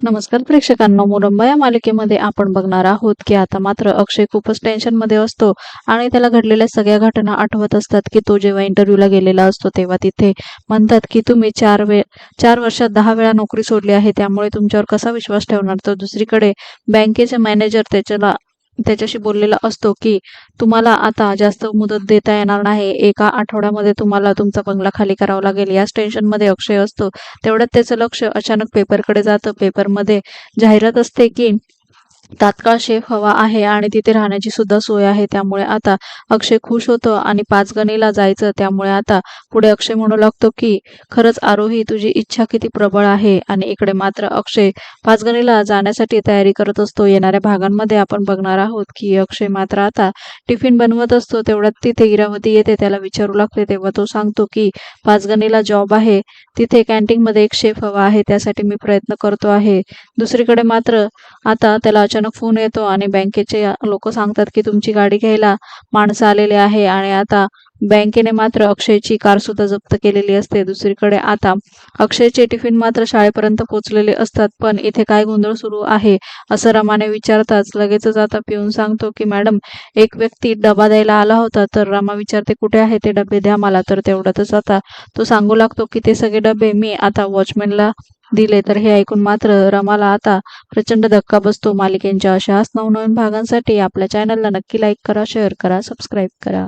नमस्कार प्रेक्षकांना मुरंबा या मालिकेमध्ये आपण बघणार आहोत की आता मात्र अक्षय खूपच टेन्शनमध्ये असतो आणि त्याला घडलेल्या सगळ्या घटना आठवत असतात की तो जेव्हा इंटरव्ह्यूला गेलेला असतो तेव्हा तिथे म्हणतात की तुम्ही चार वेळ चार वर्षात दहा वेळा नोकरी सोडली आहे त्यामुळे तुमच्यावर कसा विश्वास ठेवणार? तर दुसरीकडे बँकेचे मॅनेजर त्याच्याला त्याच्याशी बोललेला असतो की तुम्हाला आता जास्त मुदत देता येणार नाही. एका आठवड्यामध्ये तुम्हाला तुमचा बंगला खाली करावा लागेल. याच टेन्शनमध्ये अक्षय असतो. तेवढ्यात त्याचं लक्ष अचानक पेपरकडे जातं. पेपरमध्ये जाहिरात असते की तात्काळ शेफ हवा आहे आणि तिथे राहण्याची सुद्धा सोय आहे. त्यामुळे आता अक्षय खुश होतो आणि पाचगणीला जायचं. त्यामुळे आता पुढे अक्षय म्हणू लागतो की खरंच आरोही तुझी इच्छा किती प्रबळ आहे. आणि इकडे मात्र अक्षय पाचगणीला जाण्यासाठी तयारी करत असतो. येणाऱ्या भागांमध्ये आपण बघणार आहोत की अक्षय मात्र आता टिफिन बनवत असतो. तेवढ्यात तिथे इरावती येते त्याला विचारू लागते. तेव्हा तो सांगतो की पाचगणीला जॉब आहे. तिथे कॅन्टीनमध्ये एक शेफ हवा आहे. त्यासाठी मी प्रयत्न करतो आहे. दुसरीकडे मात्र आता त्याला अचानक फोन येतो आणि बँकेचे लोक सांगतात की तुमची गाडी घ्यायला माणसं आलेले आहे आणि आता बँकेने मात्र अक्षयची कार सुद्धा जप्त केलेली असते. दुसरीकडे आता अक्षयचे टिफिन मात्र शाळेपर्यंत पोहोचलेले असतात पण इथे काय गोंधळ सुरू आहे असं रमाने विचारताच लगेचच आता पिऊन सांगतो की मॅडम एक व्यक्ती डबा द्यायला आला होता तर रमा विचारते कुठे आहे ते डबे? द्या मला. तर तेवढ्यातच आता तो सांगू लागतो की ते सगळे डबे मी आता वॉचमॅनला दिले तर हे ऐकून मात्र रमाला आता प्रचंड धक्का बसतो. मालिकेंच्या अशाच नवनवीन भागांसाठी आपल्या चॅनलला नक्की लाईक करा शेअर करा सबस्क्राईब करा.